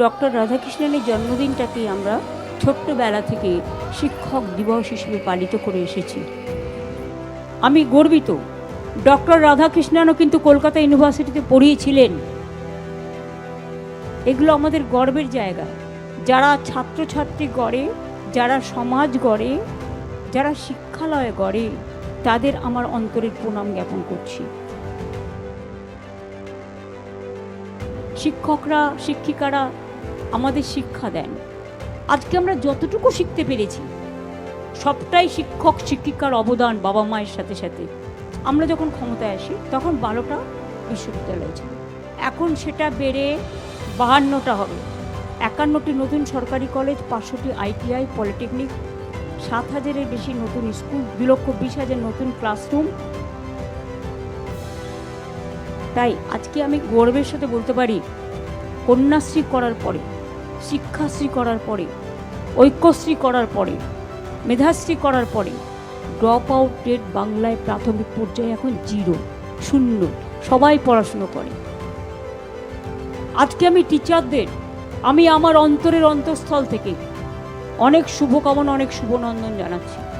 Doctor রাধাকৃষ্ণনের জন্মদিনটাকে আমরা ছোট্টবেলা থেকে শিক্ষক দিবস হিসেবে পালিত করে এসেছি। আমি গর্বিত। ডক্টর রাধাকৃষ্ণনও কিন্তু কলকাতা ইউনিভার্সিটিতে পড়িয়েছিলেন। এগুলো আমাদের গর্বের জায়গা। যারা ছাত্রছাত্রী গড়ে, যারা সমাজ গড়ে, যারা শিক্ষালয়ে গড়ে, তাদের আমার অন্তরের প্রণাম জ্ঞাপন করছি। শিক্ষকরা, শিক্ষিকারা আমাদের শিক্ষা দেন। আজকে আমরা যতটুকু শিখতে পেরেছি, সবটাই শিক্ষক শিক্ষিকার অবদান বাবা মায়ের সাথে সাথে। আমরা যখন ক্ষমতায় আসি, তখন বারোটা বিশ্ববিদ্যালয় ছিল এখন সেটা বেড়ে বাহান্নটা হবে। একান্নটি নতুন সরকারি কলেজ, পাঁচশোটি আইটিআই, পলিটেকনিক, সাত হাজারের বেশি নতুন স্কুল দু লক্ষ বিশ হাজার নতুন ক্লাসরুম। তাই আজকে আমি গর্বের সাথে বলতে পারি, কন্যাশ্রী করার পরে শিক্ষাশ্রী করার পরে, ঐক্যশ্রী করার পরে, মেধাশ্রী করার পরে ড্রপ আউট রেট বাংলায় প্রাথমিক পর্যায়ে এখন জিরো শূন্য, সবাই পড়াশুনো করে। আজকে আমি টিচারদের আমি আমার অন্তরের অন্তঃস্থল থেকে অনেক শুভকামনা, অনেক শুভনন্দন জানাচ্ছি।